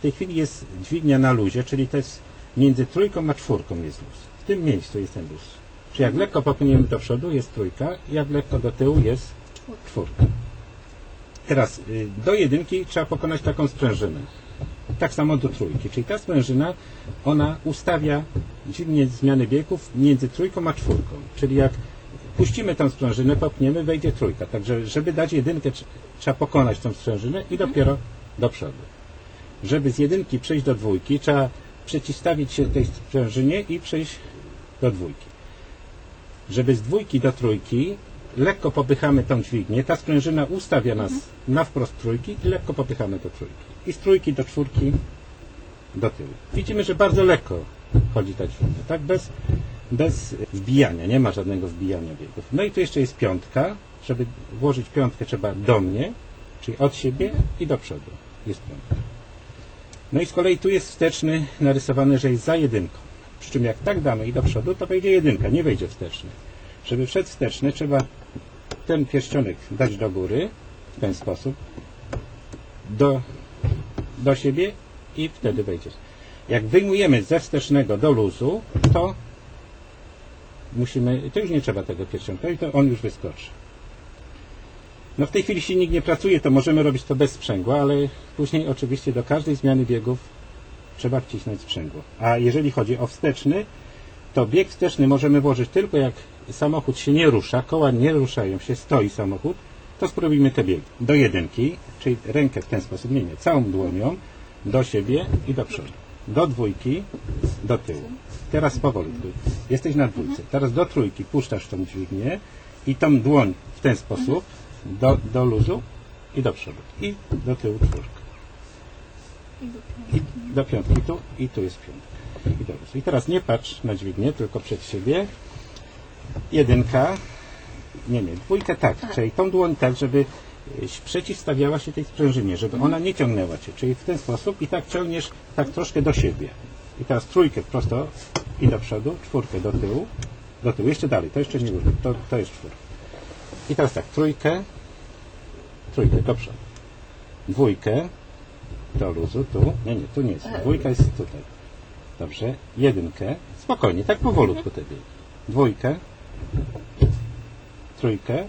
w tej chwili jest dźwignia na luzie, czyli to jest między trójką a czwórką jest luz. W tym miejscu jest ten luz. Czyli jak lekko popchniemy do przodu jest trójka, jak lekko do tyłu jest czwórka. Teraz y, do jedynki trzeba pokonać taką sprężynę. Tak samo do trójki. Czyli ta sprężyna, ona ustawia dźwignię zmiany biegów między trójką a czwórką. Czyli jak puścimy tą sprężynę, popniemy, wejdzie trójka. Także żeby dać jedynkę, tr- trzeba pokonać tą sprężynę i dopiero do przodu. Żeby z jedynki przejść do dwójki, trzeba przeciwstawić się tej sprężynie i przejść do dwójki. Żeby z dwójki do trójki lekko popychamy tą dźwignię, ta sprężyna ustawia nas na wprost trójki i lekko popychamy do trójki. I z trójki do czwórki do tyłu. Widzimy, że bardzo lekko chodzi ta dźwignia, tak? Bez, bez wbijania, nie ma żadnego wbijania biegów. No i tu jeszcze jest piątka. Żeby włożyć piątkę trzeba do mnie, czyli od siebie i do przodu. Jest piątka. No i z kolei tu jest wsteczny narysowany, że jest za jedynką. Przy czym jak tak damy i do przodu, to wejdzie jedynka, nie wejdzie wsteczny. Żeby wszedł wsteczny, trzeba ten pierścionek dać do góry w ten sposób, do, do siebie i wtedy wejdzie. Jak wyjmujemy ze wstecznego do luzu, to musimy, to już nie trzeba tego pierścionka i to on już wyskoczy. No w tej chwili silnik nie pracuje, to możemy robić to bez sprzęgła, ale później oczywiście do każdej zmiany biegów trzeba wcisnąć sprzęgło. A jeżeli chodzi o wsteczny, to bieg wsteczny możemy włożyć tylko jak samochód się nie rusza, koła nie ruszają się, stoi samochód, to spróbujmy te biegi. Do jedynki, czyli rękę w ten sposób, nie, nie, całą dłonią, do siebie i do przodu. Do dwójki, do tyłu. Teraz powolutku. Jesteś na dwójce. Teraz do trójki puszczasz tą dźwignię i tą dłoń w ten sposób do, do luzu i do przodu. I do tyłu czwórka. I do piątki tu i tu jest piątka. I do luzu. I teraz nie patrz na dźwignię, tylko przed siebie. Jedynka. Nie, nie, dwójkę tak, czyli tą dłoń tak, żeby y, przeciwstawiała się tej sprężynie, żeby ona nie ciągnęła cię. Czyli w ten sposób i tak ciągniesz tak troszkę do siebie. I teraz trójkę prosto i do przodu, czwórkę do tyłu, do tyłu, jeszcze dalej, to jeszcze nie użył, to, to jest czwórka. I teraz tak, trójkę, trójkę do przodu, dwójkę. Do luzu, tu, nie, nie, tu nie jest, dwójka jest tutaj. Dobrze, jedynkę, spokojnie, tak powolutku te biegi. Dwójkę, trójkę,